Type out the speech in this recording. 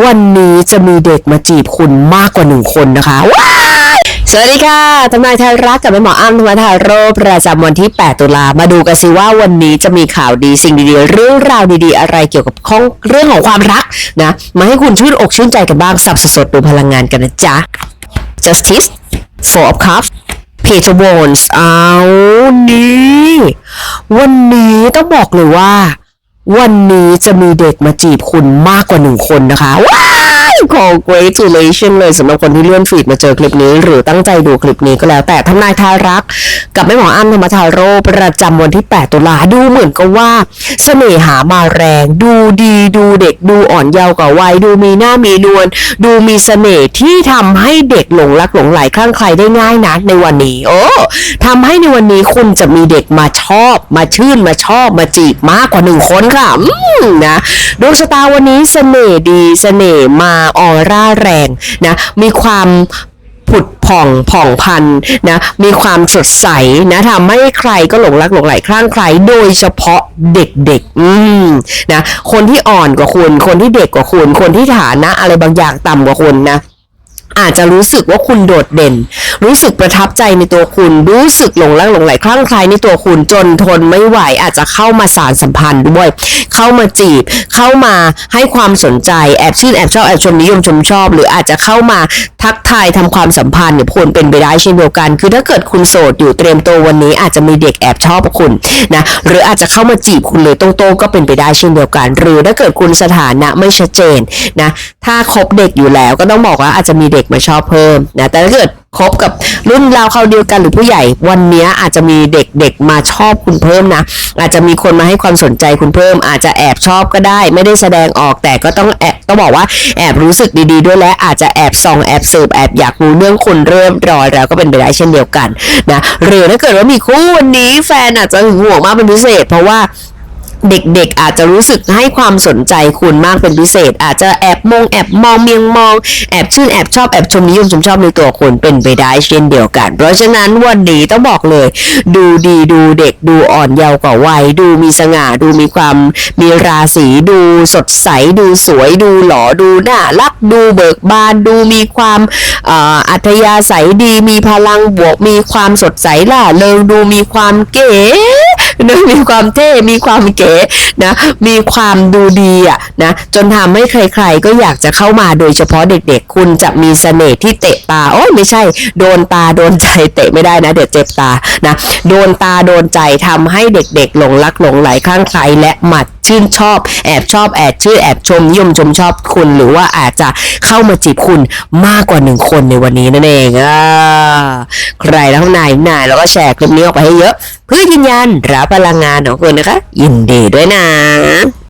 วันนี้จะมีเด็กมาจีบคุณมากกว่าหนึ่งคนนะคะ ว้าสวัสดีค่ะทำนายไทยรักกับแม่หมออ้ำทำนายไทยโรคประจำวันที่ 8 ตุลา มาดูกันสิว่าวันนี้จะมีข่าวดีสิ่งดีๆ เรื่องราวดีๆ อะไรเกี่ยวกับข้องเรื่องของความรักนะ มาให้คุณชื่นอกชื่นใจกันบ้างสับสดๆดูพลังงานกันนะจ๊ะ Justice Four of Cups Page of Wands เอานี่ วันนี้ต้องบอกเลยว่า วันนี้จะมีเด็กมาจีบคุณมากกว่าหนึ่งคนนะคะว้า congratulation เลยสำหรับคนที่เลื่อนฟีดมาเจอคลิปนี้ หรือตั้งใจดูคลิปนี้ก็แล้ว แต่ทำนายทายรัก กับแม่หมออ้ำธรรมทาโรประจำวันที่ 8 ตุลาดูเหมือนกับว่าเสน่หามาแรง ดูดีดูเด็กดูอ่อนเยาว์กว่าวัยดูมีหน้ามีนวลดูมีเสน่ห์ที่ทำให้เด็กหลงรักหลงไหลคลั่งใคล้ได้ง่ายนะในวันนี้ โอ้ทำให้ในวันนี้คุณจะมีเด็กมาชอบมาชื่นมาชอบมาจีบมากกว่าหนึ่งคนค่ะนะดวงชะตาวันนี้เสน่ห์ดีเสน่ห์มาออร่าแรงนะมีความผุดผ่องผ่องพันนะมีความสดใสนะทำให้ใครก็หลงรักหลงไหลคลั่งใครโดยเฉพาะเด็กๆอืมนะคนที่อ่อนกว่าคุณ คนที่เด็กกว่าคุณ คนที่ฐานะอะไรบางอย่างต่ำกว่าคุณนะอาจจะรู้สึกว่าคุณโดดเด่น รู้สึกประทับใจในตัวคุณ รู้สึกหลงรักหลงไหลคลั่งใคล้ในตัวคุณจนทนไม่ไหวอาจจะเข้ามาสารสัมพันธ์ด้วย เข้ามาจีบ เข้ามาให้ความสนใจแอบชื่นแอบชอบแอบชมนิยมชมชอบ หรืออาจจะเข้ามาทักทายทำความสัมพันธ์เนี่ยควรเป็นไปได้เช่นเดียวกัน คือถ้าเกิดคุณโสดอยู่เตรียมตัววันนี้อาจจะมีเด็กแอบชอบคุณนะหรืออาจจะเข้ามาจีบคุณเลยตรงๆก็เป็นไปได้เช่นเดียวกัน หรือถ้าเกิดคุณสถานะไม่ชัดเจนนะถ้าคบเด็กอยู่แล้วก็ต้องบอกว่าอาจจะมีเด็กมาชอบเพิ่มนะแต่ถ้าเกิด คบกับรุ่นราวเขาเดียวกันหรือผู้ใหญ่ วันนี้อาจจะมีเด็กๆมาชอบคุณเพิ่มนะ อาจจะมีคนมาให้ความสนใจคุณเพิ่ม อาจจะแอบชอบก็ได้ ไม่ได้แสดงออกแต่ก็ต้องแอบต้องบอกว่าแอบรู้สึกดีๆด้วยและอาจจะแอบส่องแอบสืบแอบอยากรู้เรื่องคุณเริ่มรอยแล้วก็เป็นไปได้เช่นเดียวกันนะหรือถ้าเกิดว่ามีคู่วันนี้แฟนอาจจะหึงหวงมากเป็นพิเศษ เพราะว่า เด็กๆอาจจะรู้สึกให้ความสนใจคุณมากเป็นพิเศษ อาจจะแอบมองแอบมองเมียงมองแอบชื่นแอบชอบแอบชมนิยมชมชอบในตัวคุณเป็นไปได้เช่นเดียวกัน เพราะฉะนั้นวันนี้ต้องบอกเลย ดูดีดูเด็กดูอ่อนเยาว์กว่าวัย ดูมีสง่าดูมีความมีราศีดูสดใสดูสวยดูหล่อดูน่ารักดูเบิกบานดูมีความอัธยาศัยดี มีพลังบวกมีความสดใสล่าเริงดูมีความเก๋ นะมีความเท่ มีความเก๋นะ มีความดูดีอะนะ จนทำให้ใครๆ ก็อยากจะเข้ามาโดยเฉพาะเด็กๆ คุณจะมีเสน่ห์ที่เตะตา โอ้ยไม่ใช่ โดนตาโดนใจเตะไม่ได้นะ เดี๋ยวเจ็บตา นะ โดนตาโดนใจทำให้เด็กๆ หลงรักหลงไหลคลั่งไคล้และหมัด ชื่นชอบ แอบชอบแอบชื่อแอบชมนิยมชมชอบคุณหรือว่าอาจจะเข้ามาจีบคุณมากกว่าหนึ่งคนในวันนี้นั่นเองอ่าใครแล้วนายนายแล้วก็แชร์คลิปนี้ออกไปให้เยอะ เพื่อยืนยันรับพลังงานของคุณนะคะ ยินดีด้วยนะ